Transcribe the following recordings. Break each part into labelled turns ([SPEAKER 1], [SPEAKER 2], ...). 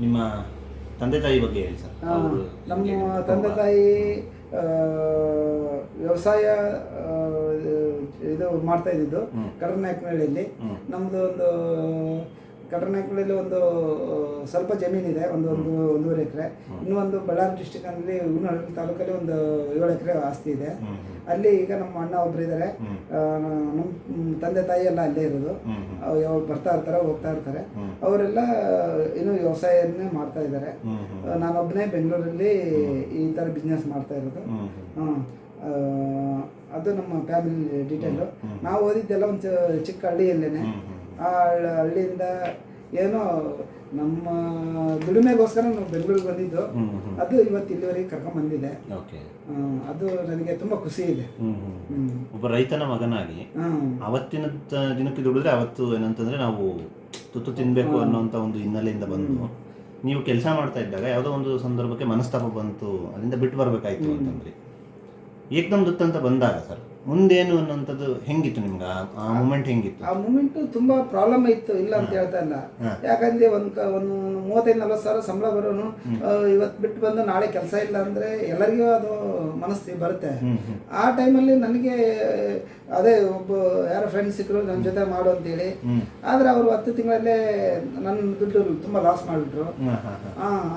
[SPEAKER 1] ನಿಮ್ಮ ತಂದೆ ತಾಯಿ ಬಗ್ಗೆ ಹೇಳಿ ಸರ್.
[SPEAKER 2] ನಮ್ಮ ತಂದೆ ತಾಯಿ ಆ, ವ್ಯವಸಾಯ ಆ, ಇದು ಮಾಡ್ತಾ ಇದ್ದಿದ್ದು
[SPEAKER 1] ಕರ್ನಾಟಕದಲ್ಲಿ
[SPEAKER 2] ನಮ್ದು
[SPEAKER 1] ಹ್ಮ್.
[SPEAKER 2] ಒಂದು ಕಡರ್ನಾಯಕನಹಳ್ಳಿ ಒಂದು ಸ್ವಲ್ಪ ಜಮೀನಿದೆ ಒಂದು ಒಂದು ಒಂದೂವರೆ ಎಕರೆ. ಇನ್ನೂ ಒಂದು ಬಳ್ಳಾರಿ ಡಿಸ್ಟಿಕ್ನಲ್ಲಿ ಹೂನಹಳ್ಳಿ ತಾಲೂಕಲ್ಲಿ ಒಂದು ಏಳು ಎಕರೆ ಆಸ್ತಿ ಇದೆ. ಅಲ್ಲಿ ಈಗ ನಮ್ಮ ಅಣ್ಣ ಒಬ್ರು ಇದ್ದಾರೆ ನಮ್ಮ ತಂದೆ ತಾಯಿ ಎಲ್ಲ ಅಲ್ಲೇ ಇರೋದು. ಯಾವಾಗ ಬರ್ತಾ ಇರ್ತಾರೆ ಹೋಗ್ತಾ ಇರ್ತಾರೆ. ಅವರೆಲ್ಲ ಏನು ವ್ಯವಸಾಯನೇ ಮಾಡ್ತಾ ಇದ್ದಾರೆ ನಾನೊಬ್ಬನೇ ಬೆಂಗಳೂರಲ್ಲಿ ಈ ಥರ ಬಿಸ್ನೆಸ್ ಮಾಡ್ತಾ ಇರೋದು. ಹಾಂ ಅದು ನಮ್ಮ ಫ್ಯಾಮಿಲಿ ಡೀಟೇಲು ನಾವು ಓದಿದ್ದೆಲ್ಲ ಒಂದು ಚಿಕ್ಕ ಹಳ್ಳಿಯಲ್ಲೇನೆ. ಆ ಹಳ್ಳಿಯಿಂದ ಏನೋ ನಮ್ಮ ದುಡಿಮೆಗೋಸ್ಕರ ನಾವು ಬೆಂಗಳೂರಿಗೆ ಬಂದಿದ್ದು. ಅದು ಇವತ್ತು ಇಲ್ಲಿವರೆಗೆ ಕರ್ಕೊಂಡ್ ಬಂದಿದೆ.
[SPEAKER 1] ಓಕೆ.
[SPEAKER 2] ಅದು ನನಗೆ ತುಂಬಾ ಖುಷಿ ಇದೆ.
[SPEAKER 1] ಒಬ್ಬ ರೈತನ ಮಗನಾಗಿ ಅವತ್ತಿನ ದಿನಕ್ಕೆ ದುಡಿದ್ರೆ ಅವತ್ತು ಏನಂತಂದ್ರೆ ನಾವು ತುತ್ತು ತಿನ್ಬೇಕು ಅನ್ನೋಂತ ಒಂದು ಹಿನ್ನೆಲೆಯಿಂದ ಬಂದು ನೀವು ಕೆಲಸ ಮಾಡ್ತಾ ಇದ್ದಾಗ ಯಾವುದೋ ಒಂದು ಸಂದರ್ಭಕ್ಕೆ ಮನಸ್ತಾಪ ಬಂತು ಅದರಿಂದ ಬಿಟ್ಟು ಬರ್ಬೇಕಾಯ್ತು ಅಂತಂದ್ರೆ. ಏಕ್ದಮ್ ನಮ್ದು ಅಂತ ಬಂದಾಗ ಸರ್ ಮುಂದೇನು ಅನ್ನೋಂಥದ್ದು ಹೆಂಗಿತ್ತು ನಿಮ್ಗೆ? ಆ- ಆ ಮೂಮೆಂಟ್ ಹೆಂಗಿತ್ತು?
[SPEAKER 2] ಆ ಮೂಮೆಂಟು ತುಂಬ ಪ್ರಾಬ್ಲಮ್ ಇತ್ತು ಇಲ್ಲ ಅಂತ ಹೇಳ್ತಾ ಇಲ್ಲ. ಯಾಕಂದ್ರೆ ಒಂದು ಒಂದು ಮೂವತ್ತೈದು ನಲ್ವತ್ತು ಸಾವಿರ ಸಂಬಳ ಬರೋನು ಇವತ್ತು ಬಿಟ್ಟು ಬಂದು ನಾಳೆ ಕೆಲಸ ಇಲ್ಲ ಅಂದ್ರೆ ಎಲ್ಲರಿಗೂ ಅದು ಮನಸ್ಸಿಗೆ ಬರುತ್ತೆ. ಆ ಟೈಮಲ್ಲಿ ನನಗೆ ಅದೇ ಒಬ್ಬ ಯಾರೋ ಫ್ರೆಂಡ್ ಸಿಕ್ಕರು ನನ್ನ ಜೊತೆ ಮಾಡು ಅಂತೇಳಿ.
[SPEAKER 1] ಹೇಳಿ
[SPEAKER 2] ಆದ್ರೆ ಅವರು ಹತ್ತು ತಿಂಗಳಲ್ಲೇ ನನ್ನ ದುಡ್ಡು ತುಂಬಾ ಲಾಸ್ ಮಾಡಿಬಿಟ್ರು.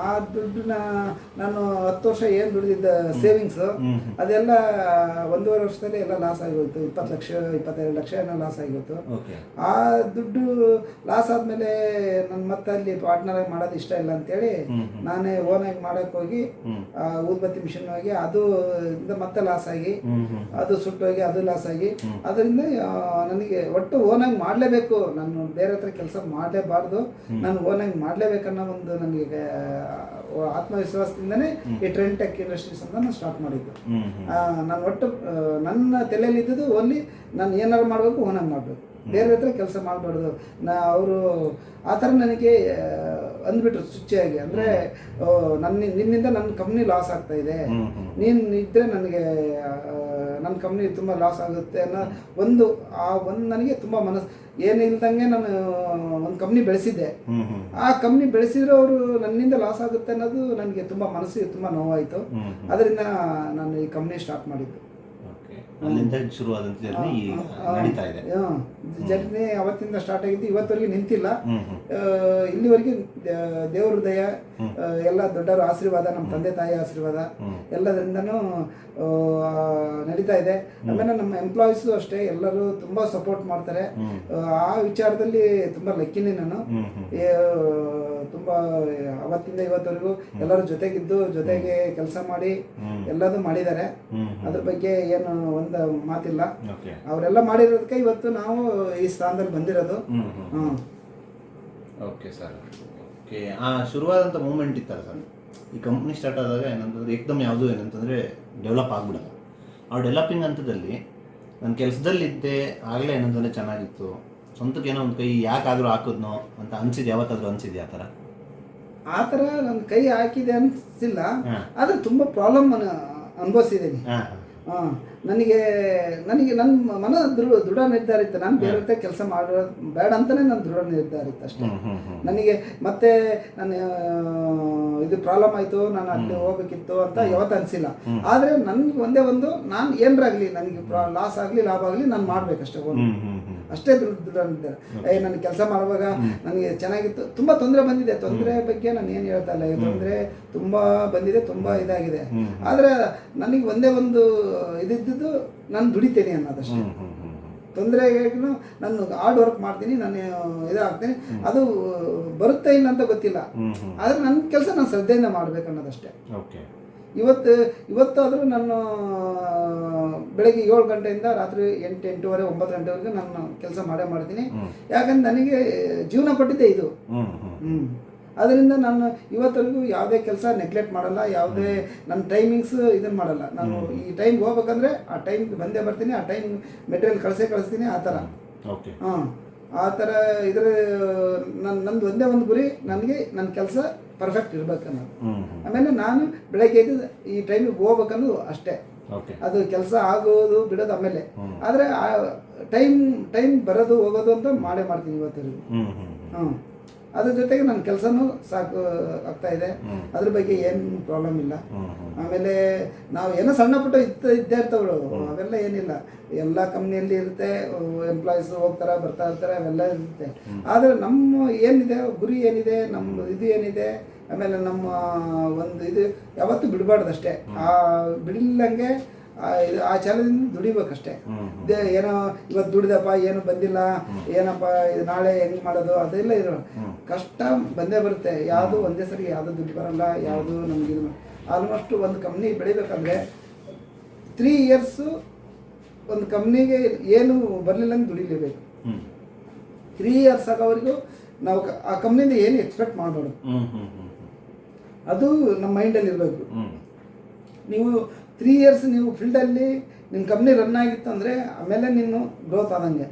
[SPEAKER 2] ಆ ದುಡ್ಡನ್ನ ನಾನು ಹತ್ತು ವರ್ಷ ಏನು ದುಡಿದಿದ್ದ ಸೇವಿಂಗ್ಸ್ ಅದೆಲ್ಲ ಒಂದೂವರೆ ವರ್ಷದಲ್ಲಿ ಎಲ್ಲ ಲಾಸ್ ಆಗೋಯ್ತು ಇಪ್ಪತ್ತು ಲಕ್ಷ ಇಪ್ಪತ್ತೆರಡು ಲಕ್ಷ ಏನೋ ಲಾಸ್ ಆಗೋಯ್ತು ಆ ದುಡ್ಡು ಲಾಸ್ ಆದ್ಮೇಲೆ ನನ್ನ ಮತ್ತೆ ಅಲ್ಲಿ ಪಾರ್ಟ್ನರ್ ಆಗಿ ಮಾಡೋದು ಇಷ್ಟ ಇಲ್ಲ ಅಂತೇಳಿ
[SPEAKER 1] ಹೇಳಿ
[SPEAKER 2] ನಾನೇ ಓನಾಗಿ ಮಾಡಕ್ ಹೋಗಿ ಊದ್ಬತ್ತಿ ಮಿಷನ್ ಹೋಗಿ ಅದು ಇಂದ ಮತ್ತೆ ಲಾಸ್ ಆಗಿ ಅದು ಸುಟ್ಟೋಗಿ ಅದು ಲಾಸ್ ಆಗಿ. ಅದರಿಂದ ನನಗೆ ಒಟ್ಟು ಓನಾಗಿ ಮಾಡಲೇಬೇಕು. ನಾನು ಬೇರೆ ಹತ್ರ ಕೆಲಸ ಮಾಡಲೇಬಾರ್ದು. ನಾನು ಓನಾಗಿ ಮಾಡಲೇಬೇಕನ್ನೋ ಒಂದು ನನಗೆ ಆತ್ಮವಿಶ್ವಾಸದಿಂದನೇ ಈ ಟ್ರೆಂಡ್ ಟೆಕ್ ಇಂಡಸ್ಟ್ರೀಸ್ ಅಂತ ನಾನು ಸ್ಟಾರ್ಟ್ ಮಾಡಿದ್ದು. ನಾನು ಒಟ್ಟು ನನ್ನ ತಲೆಯಲ್ಲಿ ಇದ್ದದ್ದು ಓನ್ಲಿ ನಾನು ಏನಾರು ಮಾಡಬೇಕು ಓನಾಗಿ ಮಾಡಬೇಕು. ಬೇರೆ ಹತ್ರ ಕೆಲಸ ಮಾಡಬಾರ್ದು. ನಾ ಅವರು ಆ ಥರ ನನಗೆ ಅಂದ್ಬಿಟ್ರು ಶುಚಿಯಾಗಿ. ಅಂದರೆ ನನ್ನ ನಿನ್ನಿಂದ ನನ್ನ ಕಂಪ್ನಿ ಲಾಸ್ ಆಗ್ತಾ ಇದೆ. ನೀನು ಇದ್ದರೆ ನನಗೆ ನನ್ನ ಕಂಪ್ನಿ ತುಂಬ ಲಾಸ್ ಆಗುತ್ತೆ ಅನ್ನೋ ಒಂದು ಆ ಒಂದು ನನಗೆ ತುಂಬ ಮನಸ್ಸು ಏನಿಲ್ದಂಗೆ ನಾನು ಒಂದು ಕಂಪ್ನಿ ಬೆಳೆಸಿದ್ದೆ. ಆ ಕಂಪ್ನಿ ಬೆಳೆಸಿದ್ರೆ ಅವರು ನನ್ನಿಂದ ಲಾಸ್ ಆಗುತ್ತೆ ಅನ್ನೋದು ನನಗೆ ತುಂಬ ಮನಸ್ಸಿಗೆ ತುಂಬ ನೋವಾಯಿತು. ಅದರಿಂದ ನಾನು ಈ ಕಂಪ್ನಿ ಸ್ಟಾರ್ಟ್ ಮಾಡಿದ್ದು.
[SPEAKER 1] ಅಲ್ಲಿಂದ ಶುರುವಾದಂಥ ಜರ್ನಿ ನಡೀತಾ ಇದೆ.
[SPEAKER 2] ಜರ್ನಿ ಅವತ್ತಿಂದ ಸ್ಟಾರ್ಟ್ ಆಗಿದ್ದು ಇವತ್ತವರೆಗೆ ನಿಂತಿಲ್ಲ. ಇಲ್ಲಿವರೆಗೆ ದೇವ್ರ ದಯ ಎಲ್ಲ ದೊಡ್ಡವರ ಆಶೀರ್ವಾದ ನಮ್ಮ ತಂದೆ ತಾಯಿ ಆಶೀರ್ವಾದ ಎಲ್ಲದರಿಂದನು ನಡೀತಾ ಇದೆ. ಆಮೇಲೆ ನಮ್ಮ ಎಂಪ್ಲಾಯೀಸು ಅಷ್ಟೇ ಎಲ್ಲರೂ ತುಂಬ ಸಪೋರ್ಟ್ ಮಾಡ್ತಾರೆ. ಆ, ವಿಚಾರದಲ್ಲಿ ತುಂಬ ಲಕ್ಕಿನಿ ನಾನು. ತುಂಬ ಅವತ್ತಿಂದ ಇವತ್ತವರೆಗೂ ಎಲ್ಲರೂ ಜೊತೆಗಿದ್ದು ಜೊತೆಗೆ ಕೆಲಸ ಮಾಡಿ. ಎಲ್ಲದೂ ಮಾಡಿದ್ದಾರೆ. ಅದ್ರ ಬಗ್ಗೆ ಏನು ಒಂದು ಮಾತಿಲ್ಲ.
[SPEAKER 1] ಓಕೆ.
[SPEAKER 2] ಅವರೆಲ್ಲ ಮಾಡಿರೋದಕ್ಕೆ ಇವತ್ತು ನಾವು ಈ ಸ್ಥಾನದಲ್ಲಿ ಬಂದಿರೋದು.
[SPEAKER 1] ಹ್ಮ್. Okay sir. ಓಕೆ. ಆ ಶುರುವಾದಂಥ ಮೂಮೆಂಟ್ ಇತ್ತಲ್ಲ ಸರ್? ಈ ಕಂಪ್ನಿ ಸ್ಟಾರ್ಟ್ ಆದಾಗ ಏನಂತಂದ್ರೆ ಏಕ್ದಮ್ ಯಾವುದು ಏನಂತಂದರೆ ಡೆವಲಪ್ ಆಗ್ಬಿಡಲ್ಲ. ಆ ಡೆವಲಪಿಂಗ್ ಹಂತದಲ್ಲಿ ನನ್ನ ಕೆಲಸದಲ್ಲಿದ್ದೆ ಆಗಲೇ ಏನಂತಂದರೆ ಚೆನ್ನಾಗಿತ್ತು. ಸ್ವಂತಕ್ಕೆ ಏನೋ ಒಂದು ಕೈ ಯಾಕಾದರೂ ಹಾಕಿದ್ನೋ ಅಂತ ಅನ್ಸಿದೆ ಯಾವತ್ತಾದರೂ ಅನ್ಸಿದ್ಯಾ ಆ ಥರ?
[SPEAKER 2] ಆ ಥರ ನನ್ನ ಕೈ ಹಾಕಿದೆ ಅನಿಸಿಲ್ಲ. ಆದರೆ ತುಂಬ ಪ್ರಾಬ್ಲಮ್ ಅನುಭವಿಸಿದ್ದೀನಿ
[SPEAKER 1] ಹಾಂ.
[SPEAKER 2] ನನಗೆ ನನಗೆ ನನ್ನ ಮನ ದೃಢ ದೃಢ ನಿರ್ಧಾರ ಇತ್ತು. ನಾನು ಬೇರೆ ಕೆಲಸ ಮಾಡೋ ಬೇಡ ಅಂತಲೇ ನನ್ನ ದೃಢ ನಿರ್ಧಾರ ಇತ್ತು ಅಷ್ಟೇ. ನನಗೆ ಮತ್ತೆ ನಾನು ಇದು ಪ್ರಾಬ್ಲಮ್ ಆಯಿತು ನಾನು ಅಲ್ಲಿ ಹೋಗ್ಬೇಕಿತ್ತು ಅಂತ ಯಾವತ್ತು ಅನಿಸಿಲ್ಲ. ಆದರೆ ನನಗೆ ಒಂದೇ ಒಂದು ನಾನು ಏನರಾಗಲಿ ನನಗೆ ಲಾಸ್ ಆಗಲಿ ಲಾಭ ಆಗಲಿ ನಾನು ಮಾಡಬೇಕಷ್ಟೇ ಒಂದು ಅಷ್ಟೇ ದುಡ್ಡು ಏ ನನಗೆ ಕೆಲಸ ಮಾಡುವಾಗ ನನಗೆ ಚೆನ್ನಾಗಿತ್ತು. ತುಂಬ ತೊಂದರೆ ಬಂದಿದೆ. ತೊಂದರೆ ಬಗ್ಗೆ ನಾನು ಏನು ಹೇಳ್ತಾ ಇಲ್ಲ. ತೊಂದರೆ ತುಂಬ ಬಂದಿದೆ ತುಂಬ ಇದಾಗಿದೆ. ಆದರೆ ನನಗೆ ಒಂದೇ ಒಂದು ಇದಿದ್ದು ನಾನು ದುಡಿತೇನೆ ಅನ್ನೋದಷ್ಟೇ. ತೊಂದರೆಗೂ ನಾನು ಹಾರ್ಡ್ ವರ್ಕ್ ಮಾಡ್ತೀನಿ ನಾನು ಇದಾಗ್ತೀನಿ. ಅದು ಬರುತ್ತೆ ಇಲ್ಲ ಅಂತ ಗೊತ್ತಿಲ್ಲ. ಆದರೆ ನನ್ನ ಕೆಲಸ ನಾನು ಶ್ರದ್ಧೆಯಿಂದ ಮಾಡ್ಬೇಕು ಅನ್ನೋದಷ್ಟೇ.
[SPEAKER 1] ಓಕೆ.
[SPEAKER 2] ಇವತ್ತು ಇವತ್ತಾದರೂ ನಾನು ಬೆಳಗ್ಗೆ ಏಳು ಗಂಟೆಯಿಂದ ರಾತ್ರಿ ಎಂಟು ಎಂಟೂವರೆ ಒಂಬತ್ತು ಗಂಟೆವರೆಗೂ ನಾನು ಕೆಲಸ ಮಾಡೇ ಮಾಡ್ತೀನಿ. ಯಾಕಂದ್ರೆ ನನಗೆ ಜೀವನ ಪಟ್ಟಿದೆ ಇದು.
[SPEAKER 1] ಹ್ಞೂ
[SPEAKER 2] ಅದರಿಂದ ನಾನು ಇವತ್ತರೆಗೂ ಯಾವುದೇ ಕೆಲಸ ನೆಗ್ಲೆಕ್ಟ್ ಮಾಡಲ್ಲ ಯಾವುದೇ ನನ್ನ ಟೈಮಿಂಗ್ಸ್ ಇದನ್ನು ಮಾಡಲ್ಲ. ನಾನು ಈ ಟೈಮ್ಗೆ ಹೋಗ್ಬೇಕಂದ್ರೆ ಆ ಟೈಮ್ಗೆ ಬಂದೇ ಬರ್ತೀನಿ ಆ ಟೈಮ್ ಮೆಟೀರಿಯಲ್ ಕಳಿಸೇ ಕಳಿಸ್ತೀನಿ ಆ ಥರ. ಹಾಂ. ಆ ಥರ ಇದ್ರ ನನ್ನ ನಂದು ಒಂದೇ ಒಂದು ಗುರಿ ನನಗೆ ನನ್ನ ಕೆಲಸ ಪರ್ಫೆಕ್ಟ್ ಇರ್ಬೇಕು ಅನ್ನೋದು
[SPEAKER 1] ಹ್ಞೂ ಹ್ಞೂ
[SPEAKER 2] ಆಮೇಲೆ ನಾನು ಬೆಳಗ್ಗೆ ಎದ್ದು ಈ ಟೈಮಿಗೆ ಹೋಗ್ಬೇಕನ್ನೋದು ಅಷ್ಟೇ. ಅದು ಕೆಲಸ ಆಗೋದು ಬಿಡೋದು ಆಮೇಲೆ. ಆದರೆ ಟೈಮ್ ಟೈಮ್ ಬರೋದು ಹೋಗೋದು ಅಂತ ಮಾಡೇ ಮಾಡ್ತೀನಿ ಇವತ್ತರೆಗೂ
[SPEAKER 1] ಹ್ಞೂ
[SPEAKER 2] ಅದ್ರ ಜೊತೆಗೆ ನನ್ನ ಕೆಲಸನೂ ಸಾಕು ಆಗ್ತಾ ಇದೆ. ಅದ್ರ ಬಗ್ಗೆ ಏನು ಪ್ರಾಬ್ಲಮ್ ಇಲ್ಲ. ಆಮೇಲೆ ನಾವು ಏನೋ ಸಣ್ಣ ಪುಟ್ಟ ಇತ್ತು ಇದ್ದೇ ಇರ್ತವಳು ಅವೆಲ್ಲ ಏನಿಲ್ಲ. ಎಲ್ಲ ಕಂಪ್ನಿಯಲ್ಲಿ ಇರುತ್ತೆ ಎಂಪ್ಲಾಯೀಸ್ ಹೋಗ್ತಾರೆ ಬರ್ತಾ ಇರ್ತಾರೆ ಅವೆಲ್ಲ ಇರುತ್ತೆ. ಆದರೆ ನಮ್ಮ ಏನಿದೆ ಗುರಿ ಏನಿದೆ ನಮ್ಮ ಇದು ಏನಿದೆ ಆಮೇಲೆ ನಮ್ಮ ಒಂದು ಇದು ಯಾವತ್ತೂ ಬಿಡಬಾರ್ದು ಅಷ್ಟೇ ಆ ಬಿಡಿಲ್ಲಂಗೆ ಆ ಛಲದಿಂದ ದುಡಿಬೇಕಷ್ಟೇ. ಇದೇ ಏನೋ ಇವತ್ತು ದುಡಿದಪ್ಪ ಏನು ಬಂದಿಲ್ಲ ಏನಪ್ಪ ಇದು ನಾಳೆ ಹೆಂಗ್ ಮಾಡೋದು ಅದೆಲ್ಲ ಇದು. ಕಷ್ಟ ಬಂದೇ ಬರುತ್ತೆ. ಯಾವುದು ಒಂದೇ ಸರಿ ಯಾವುದು ದುಡ್ಡು ಬರಲ್ಲ ಯಾವುದು ನಮ್ಗೆ ಇದು ಆಲ್ಮೋಸ್ಟ್ ಒಂದು ಕಂಪ್ನಿ ಬೆಳಿಬೇಕಂದ್ರೆ ತ್ರೀ ಇಯರ್ಸು ಒಂದು ಕಂಪ್ನಿಗೆ ಏನು ಬರಲಿಲ್ಲ ದುಡಿಲೇಬೇಕು. ತ್ರೀ ಇಯರ್ಸ್ ಆಗೋವರೆಗೂ ನಾವು ಆ ಕಂಪ್ನಿಯಿಂದ ಏನು ಎಕ್ಸ್ಪೆಕ್ಟ್ ಮಾಡಬಾರ್ದು. ಅದು ನಮ್ಮ ಮೈಂಡಲ್ಲಿ ಇರಬೇಕು. ನೀವು ತ್ರೀ ಇಯರ್ಸ್ ನೀವು ಫೀಲ್ಡಲ್ಲಿ ನಿಮ್ಮ ಕಂಪ್ನಿ ರನ್ ಆಗಿತ್ತು ಅಂದರೆ ಆಮೇಲೆ ನೀನು ಗ್ರೋತ್ ಆದಂಗೆ.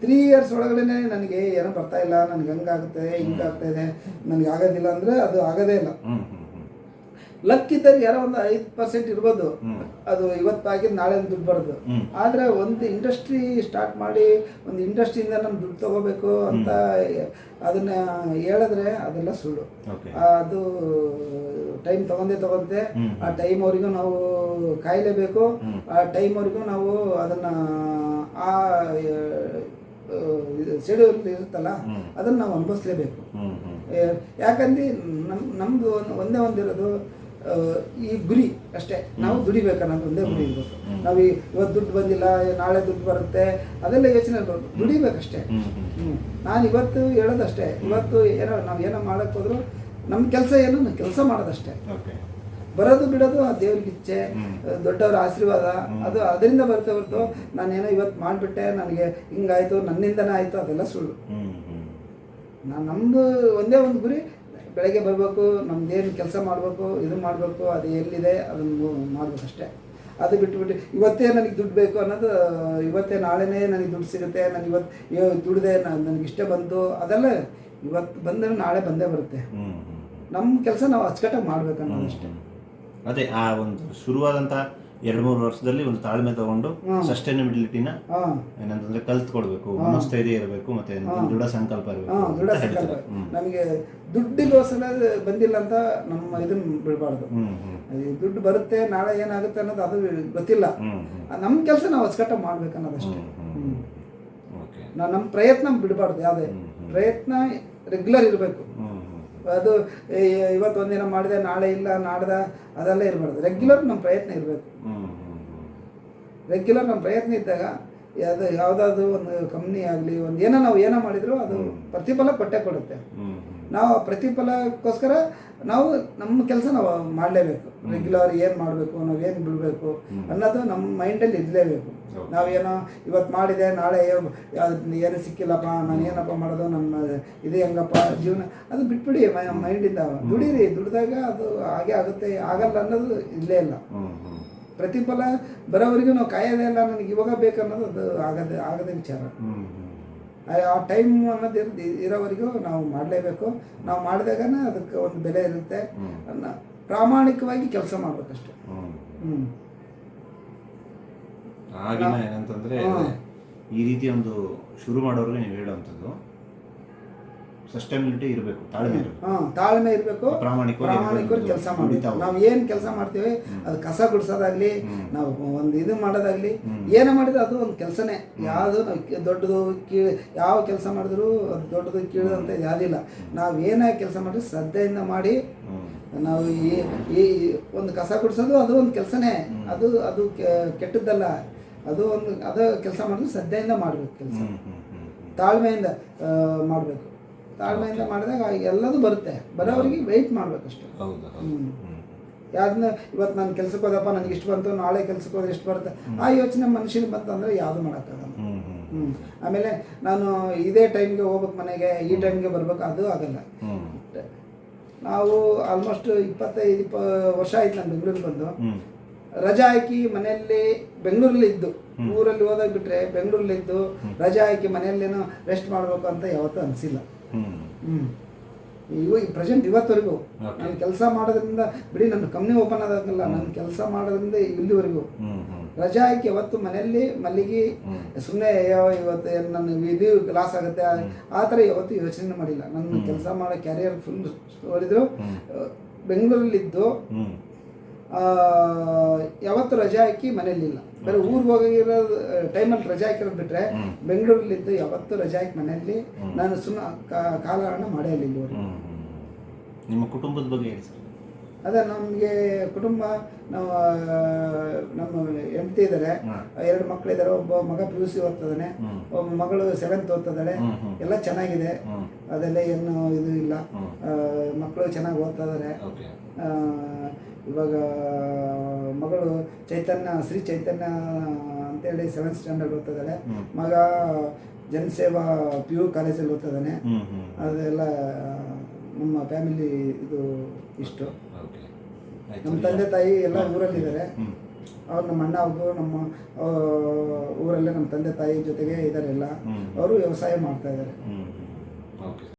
[SPEAKER 2] ತ್ರೀ ಇಯರ್ಸ್ ಒಳಗಡೆ ನನಗೆ ಏನೋ ಬರ್ತಾ ಇಲ್ಲ ನನಗೆ ಹಂಗಾಗುತ್ತೆ ಹಿಂಗಾಗ್ತಾ ಇದೆ ನನಗೆ ಆಗೋದಿಲ್ಲ ಅಂದರೆ ಅದು ಆಗೋದೇ ಇಲ್ಲ. ಲಕ್ ಇದ್ದರೆ ಯಾರೋ ಒಂದು ಐದು ಪರ್ಸೆಂಟ್ ಇರ್ಬೋದು. ಅದು ಇವತ್ತಾಗಿ ನಾಳೆ ದುಡ್ಡು ಬರೋದು. ಆದರೆ ಒಂದು ಇಂಡಸ್ಟ್ರಿ ಸ್ಟಾರ್ಟ್ ಮಾಡಿ ಒಂದು ಇಂಡಸ್ಟ್ರಿಯಿಂದ ನಾನು ದುಡ್ಡು ತಗೋಬೇಕು ಅಂತ ಅದನ್ನ ಹೇಳಿದ್ರೆ ಅದೆಲ್ಲ ಸುಳ್ಳು. ಅದು ಟೈಮ್ ತಗೊಂಡೆ ತಗೊಂತೆ ಆ ಟೈಮ್ ಅವ್ರಿಗೂ ನಾವು ಕಾಯಲೇಬೇಕು. ಆ ಟೈಮ್ ಅವ್ರಿಗೂ ನಾವು ಅದನ್ನ ಆ ಶೆಡ್ಯೂಲ್ ಇರುತ್ತಲ್ಲ. ಅದನ್ನ ನಾವು ಅನುಭವಿಸ್ಲೇಬೇಕು. ಯಾಕಂದ್ರೆ ನಮ್ ನಮ್ದು ಒಂದು ಒಂದೇ ಒಂದಿರೋದು ಈ ಗುರಿ ಅಷ್ಟೇ. ನಾವು ದುಡಿಬೇಕು ಅನ್ನೋದು ಒಂದೇ ಗುರಿ ಇರಬೇಕು. ನಾವು ಇವತ್ತು ದುಡ್ಡು ಬಂದಿಲ್ಲ ನಾಳೆ ದುಡ್ಡು ಬರುತ್ತೆ ಅದೆಲ್ಲ ಯೋಚನೆ ದುಡಿಬೇಕಷ್ಟೇ.
[SPEAKER 1] ಹ್ಮ್.
[SPEAKER 2] ನಾನು ಇವತ್ತು ಹೇಳೋದಷ್ಟೇ. ಇವತ್ತು ಏನೋ ನಾವು ಏನೋ ಮಾಡಕ್ಕೆ ಹೋದ್ರು ನಮ್ಮ ಕೆಲಸ ಏನು ನಮ್ಮ ಕೆಲಸ ಮಾಡೋದಷ್ಟೇ.
[SPEAKER 1] ಓಕೆ.
[SPEAKER 2] ಬರೋದು ಬಿಡೋದು ಆ ದೇವ್ರಿಗೆ ಇಚ್ಛೆ. ದೊಡ್ಡವರ ಆಶೀರ್ವಾದ ಅದು ಅದರಿಂದ ಬರುತ್ತೆ ಹೊರತು ನಾನೇನೋ ಇವತ್ತು ಮಾಡಿಬಿಟ್ಟೆ ನನಗೆ ಹಿಂಗಾಯ್ತು ನನ್ನಿಂದನೇ ಆಯಿತು ಅದೆಲ್ಲ ಸುಳ್ಳು. ನಾನು ನಮ್ಮದು ಒಂದೇ ಒಂದು ಗುರಿ ಬೆಳಗ್ಗೆ ಬರಬೇಕು ನಮ್ದೇನು ಕೆಲಸ ಮಾಡಬೇಕು ಇದು ಮಾಡಬೇಕು ಅದು ಎಲ್ಲಿದೆ ಅದನ್ನು ಮಾಡ್ಬೇಕಷ್ಟೇ ಅದು ಬಿಟ್ಟುಬಿಟ್ಟು ಇವತ್ತೇ ನನಗೆ ದುಡ್ಡು ಬೇಕು ಅನ್ನೋದು ಇವತ್ತೇ ನಾಳೆನೇ ನನಗೆ ದುಡ್ಡು ಸಿಗುತ್ತೆ ನಾನು ಇವತ್ತು ದುಡ್ದೆ ನನಗೆ ಇಷ್ಟ ಬಂತು ಅದೆಲ್ಲ ಇವತ್ತು ಬಂದರೆ ನಾಳೆ ಬಂದೇ ಬರುತ್ತೆ. ನಮ್ಮ ಕೆಲಸ ನಾವು ಅಚ್ಚುಕಟ್ಟಾಗಿ ಮಾಡ್ಬೇಕು ಅನ್ನೋದು ಅಷ್ಟೇ
[SPEAKER 1] ಅದೇ ಆ ಒಂದು ಶುರುವಾದಂತ ಎರಡು ಮೂರು ವರ್ಷದಲ್ಲಿ ಒಂದು ತಾಳ್ಮೆ ತಗೊಂಡು. ಸಸ್ಟೈನಬಿಲಿಟಿನ ಏನಂತಂದ್ರೆ ಕಲ್ತ್ಕೊಳ್ಬೇಕು. ಮನಸ್ಥೈರ್ಯ ಇರಬೇಕು ಮತ್ತೆ. ದೃಢ ಸಂಕಲ್ಪ ಇರಬೇಕು
[SPEAKER 2] ದೃಢ ಸಂಕಲ್ಪ. ನಮಗೆ ದುಡ್ಡಿಗೋಸ್ಕರ ಬಂದಿಲ್ಲ ಅಂತ ನಮ್ಮ ಇದನ್ನ ಬಿಡಬಾರ್ದು. ದುಡ್ಡು ಬರುತ್ತೆ ನಾಳೆ ಏನಾಗುತ್ತೆ ಅನ್ನೋದು ಅದು ಗೊತ್ತಿಲ್ಲ. ನಮ್ಮ ಕೆಲಸ ನಾವು
[SPEAKER 1] ಅಚ್ಚುಕಟ್ಟ ಓಕೆ.
[SPEAKER 2] ನಾವು ನಮ್ಮ ಪ್ರಯತ್ನ ಬಿಡಬಾರ್ದು ಯಾವುದೇ. ಪ್ರಯತ್ನ ರೆಗ್ಯುಲರ್ ಇರಬೇಕು. ಅದು ಇವತ್ತು ಒಂದಿನ ಮಾಡಿದೆ ನಾಳೆ ಇಲ್ಲ ನಾಡ್ದ ಅದೆಲ್ಲ ಇರಬಾರ್ದು. ರೆಗ್ಯುಲರ್ ನಮ್ಮ ಪ್ರಯತ್ನ ಇರಬೇಕು. ರೆಗ್ಯುಲರ್ ನಮ್ಮ ಪ್ರಯತ್ನ ಇದ್ದಾಗ ಅದು ಯಾವುದಾದ್ರು ಒಂದು ಕಂಪ್ನಿ ಆಗಲಿ ಒಂದು ಏನೋ ನಾವು ಏನೋ ಮಾಡಿದ್ರು ಅದು ಪ್ರತಿಫಲ ಕೊಟ್ಟೇ ಕೊಡುತ್ತೆ. ನಾವು ಪ್ರತಿಫಲಕ್ಕೋಸ್ಕರ ನಾವು ನಮ್ಮ ಕೆಲಸ ನಾವು ಮಾಡಲೇಬೇಕು. ರೆಗ್ಯುಲರ್ ಏನು ಮಾಡಬೇಕು ನಾವು ಏನು ಬಿಡಬೇಕು ಅನ್ನೋದು ನಮ್ಮ ಮೈಂಡಲ್ಲಿ ಇರಲೇಬೇಕು. ನಾವೇನೋ ಇವತ್ತು ಮಾಡಿದೆ ನಾಳೆ ಏನು ಸಿಕ್ಕಿಲ್ಲಪ್ಪ ನಾನು ಏನಪ್ಪ ಮಾಡೋದು ನಮ್ಮ ಇದು ಹೆಂಗಪ್ಪ ಜೀವನ ಅದು ಬಿಟ್ಬಿಡಿ ಮೈಂಡಿಂದ ದುಡೀರಿ ದುಡಿದಾಗ ಅದು ಹಾಗೆ ಆಗುತ್ತೆ ಆಗಲ್ಲ ಅನ್ನೋದು ಇಲ್ಲೇ ಇಲ್ಲ. ಪ್ರತಿಫಲ ಬರೋವರೆಗೂ ನಾವು ಕಾಯೋದೇ ಇಲ್ಲ ನನಗೆ ಇವಾಗ ಬೇಕನ್ನೋದು ಅದು ಆಗದೆ ಆಗದೆ ವಿಚಾರ. ಆ- ಟೈಮ್ ಅನ್ನೋದು ಇರ್- ಇರೋವರೆಗೂ ನಾವು ಮಾಡಲೇಬೇಕು. ನಾವು ಮಾಡಿದಾಗನೇ ಅದಕ್ಕೆ ಒಂದು ಬೆಲೆ ಇರುತ್ತೆ.
[SPEAKER 1] ಹ್ಮ್.
[SPEAKER 2] ಅನ್ನ ಪ್ರಾಮಾಣಿಕವಾಗಿ ಕೆಲಸ ಮಾಡ್ಬೇಕಷ್ಟೆ.
[SPEAKER 1] ಹ್ಮ್.
[SPEAKER 2] ಹ್ಞೂ
[SPEAKER 1] ಆಗಿನ ಏನಂತಂದ್ರೆ ಈ ರೀತಿ ಒಂದು ಶುರು ಮಾಡೋರಿಗೆ ನೀವು ಹೇಳುವಂಥದ್ದು ಸಸ್ಟೈನಿಬಿಲಿಟಿ ಇರಬೇಕು ತಾಳ್ಮೆ
[SPEAKER 2] ಹಾಂ ತಾಳ್ಮೆ ಇರಬೇಕು.
[SPEAKER 1] ಪ್ರಾಮಾಣಿಕವಾಗಿ
[SPEAKER 2] ಕೆಲಸ
[SPEAKER 1] ಹೋಗ್ಬೇಕು.
[SPEAKER 2] ನಾವು ಏನು ಕೆಲಸ ಮಾಡ್ತೀವಿ ಅದು ಕಸ ಗುಡಿಸೋದಾಗ್ಲಿ ನಾವು ಒಂದು ಇದು ಮಾಡೋದಾಗ್ಲಿ. ಏನೇ ಮಾಡಿದ್ರೆ ಅದು ಒಂದು ಕೆಲಸನೇ. ಯಾವುದು ನಾವು ದೊಡ್ಡದು ಕೀಳು ಯಾವ ಕೆಲಸ ಮಾಡಿದ್ರು ಅದು ದೊಡ್ಡದು ಕೀಳು ಅಂತ ಯಾವುದಿಲ್ಲ. ನಾವು ಏನೇ ಕೆಲಸ ಮಾಡಿದ್ರು ಶ್ರದ್ಧೆಯಿಂದ ಮಾಡಿ ನಾವು ಈ ಈ ಒಂದು ಕಸ ಗುಡಿಸೋದು ಅದು ಒಂದು ಕೆಲಸನೇ. ಅದು ಅದು ಕೆ- ಕೆಟ್ಟದ್ದಲ್ಲ. ಅದು ಒಂದು ಅದು ಕೆಲಸ ಮಾಡಿದ್ರೆ ಶ್ರದ್ಧೆಯಿಂದ ಮಾಡಬೇಕು ಕೆಲಸ. ತಾಳ್ಮೆಯಿಂದ ಮಾಡಬೇಕು. ತಾಳ್ಮೆಯಿಂದ ಮಾಡಿದಾಗ ಎಲ್ಲದೂ ಬರುತ್ತೆ. ಬರೋವರಿಗೆ ವೆಯ್ಟ್ ಮಾಡಬೇಕಷ್ಟೆ. ಯಾವ್ದನ್ನ ಇವತ್ತು ನಾನು ಕೆಲ್ಸಕ್ಕೆ ಹೋದಪ್ಪ ನನಗೆ ಇಷ್ಟು ಬಂತು ನಾಳೆ ಕೆಲ್ಸಕ್ಕೆ ಹೋದ್ರೆ ಇಷ್ಟು ಬರುತ್ತೆ? ಆ ಯೋಚನೆ ಮನುಷ್ಯನಿಗೆ ಬಂತು ಅಂದರೆ ಯಾವುದು ಮಾಡೋಕ್ಕಾಗಲ್ಲ. ಹ್ಞೂ ಆಮೇಲೆ ನಾನು ಇದೇ ಟೈಮ್ಗೆ ಹೋಗ್ಬೇಕು ಮನೆಗೆ ಈ ಟೈಮ್ಗೆ ಬರ್ಬೇಕು ಅದು ಆಗಲ್ಲ. ನಾವು ಆಲ್ಮೋಸ್ಟ್ ಇಪ್ಪತ್ತೈದು ಇಪ್ಪ ವರ್ಷ ಆಯ್ತು ನಾನು ಬೆಂಗಳೂರಿಗೆ ಬಂದು. ರಜಾ ಹಾಕಿ ಮನೆಯಲ್ಲಿ ಬೆಂಗಳೂರಲ್ಲಿ ಇದ್ದು. ಊರಲ್ಲಿ ಹೋದಾಗ ಬಿಟ್ರೆ ಬೆಂಗಳೂರಲ್ಲಿ ಇದ್ದು ರಜಾ ಹಾಕಿ ಮನೆಯಲ್ಲೇನೋ ರೆಸ್ಟ್ ಮಾಡಬೇಕು ಅಂತ ಯಾವತ್ತೂ ಅನಿಸಿಲ್ಲ. ಇವ ಪ್ರೆಸೆಂಟ್ ಇವತ್ತವರೆಗೂ ನಾನು ಕೆಲಸ ಮಾಡೋದ್ರಿಂದ ಬಿಡಿ ನನ್ನ ಕಂಪ್ನಿ ಓಪನ್ ಆದಾಗಲ್ಲ ನಾನು ಕೆಲಸ ಮಾಡೋದ್ರಿಂದ ಇಲ್ಲಿವರೆಗೂ. ರಜಾ ಹಾಕಿ ಅವತ್ತು ಮನೆಯಲ್ಲಿ ಮಲ್ಲಿಗೆ. ಸುಮ್ಮನೆ ಇವತ್ತು ನನ್ನ ಇದು ಲಾಸ್ ಆಗುತ್ತೆ. ಆ- ಥರ ಯಾವತ್ತೂ ಯೋಚನೆ ಮಾಡಿಲ್ಲ. ನನ್ನ ಕೆಲಸ ಮಾಡೋ ಕ್ಯಾರಿಯರ್ ಫುಲ್ ನೋಡಿದ್ರು. ಬೆಂಗಳೂರಲ್ಲಿದ್ದು ಯಾವತ್ತು ರಜೆ ಹಾಕಿ ಮನೆಯಲ್ಲಿಲ್ಲ. ಬೇರೆ ಊರಿಗೆ ಹೋಗಿರೋ ಟೈಮಲ್ಲಿ ರಜೆ ಹಾಕಿರೋದು
[SPEAKER 1] ಬಿಟ್ಟರೆ.
[SPEAKER 2] ಬೆಂಗಳೂರಲ್ಲಿದ್ದು ಯಾವತ್ತು ರಜೆ ಹಾಕಿ ಮನೆಯಲ್ಲಿ. ನಾನು ಸುಮ್ಮನೆ ಕಾಲಹರಣ ಮಾಡೇ ಇಲ್ಲ
[SPEAKER 1] ನಿಮ್ಮ ಕುಟುಂಬದ ಬಗ್ಗೆ ಹೇಳಿ ಸರ್.
[SPEAKER 2] ಅದೇ ನಮಗೆ ಕುಟುಂಬ ನಾವು ನಮ್ಮ ಹೆಂಡತಿ ಇದ್ದಾರೆ ಎರಡು ಮಕ್ಕಳಿದ್ದಾರೆ ಒಬ್ಬ ಮಗ ಪಿ ಯು ಸಿ
[SPEAKER 1] ಓದ್ತದಾನೆ
[SPEAKER 2] ಒಬ್ಬ ಮಗಳು ಸೆವೆಂತ್
[SPEAKER 1] ಓದ್ತದಾಳೆ.
[SPEAKER 2] ಎಲ್ಲ ಚೆನ್ನಾಗಿದೆ. ಅದೆಲ್ಲ ಏನು ಇದು ಇಲ್ಲ. ಮಕ್ಕಳು ಚೆನ್ನಾಗಿ ಓದ್ತಾ ಇದ್ದಾರೆ ಇವಾಗ ಮಗಳು ಚೈತನ್ಯ ಶ್ರೀ ಚೈತನ್ಯ ಅಂತೇಳಿ ಸೆವೆಂತ್ ಸ್ಟ್ಯಾಂಡರ್ಡ್
[SPEAKER 1] ಓದ್ತದಾಳೆ.
[SPEAKER 2] ಮಗ ಜನಸೇವಾ ಪಿ ಯು ಕಾಲೇಜಲ್ಲಿ
[SPEAKER 1] ಓದ್ತದಾನೆ.
[SPEAKER 2] ಅದೆಲ್ಲ ನಮ್ಮ ಫ್ಯಾಮಿಲಿ ಇದು ಇಷ್ಟು. ನಮ್ಮ ತಂದೆ ತಾಯಿ ಎಲ್ಲ ಊರಲ್ಲಿದ್ದಾರೆ.
[SPEAKER 1] ಇದ್ದಾರೆ
[SPEAKER 2] ಅವ್ರು ನಮ್ಮ ಅಣ್ಣ ಒಬ್ಬರು ನಮ್ಮ ಊರಲ್ಲೇ ನಮ್ಮ ತಂದೆ ತಾಯಿ ಜೊತೆಗೆ ಇದ್ದಾರೆ ಎಲ್ಲ. ಅವರು ವ್ಯವಸಾಯ ಮಾಡ್ತಾ ಇದ್ದಾರೆ.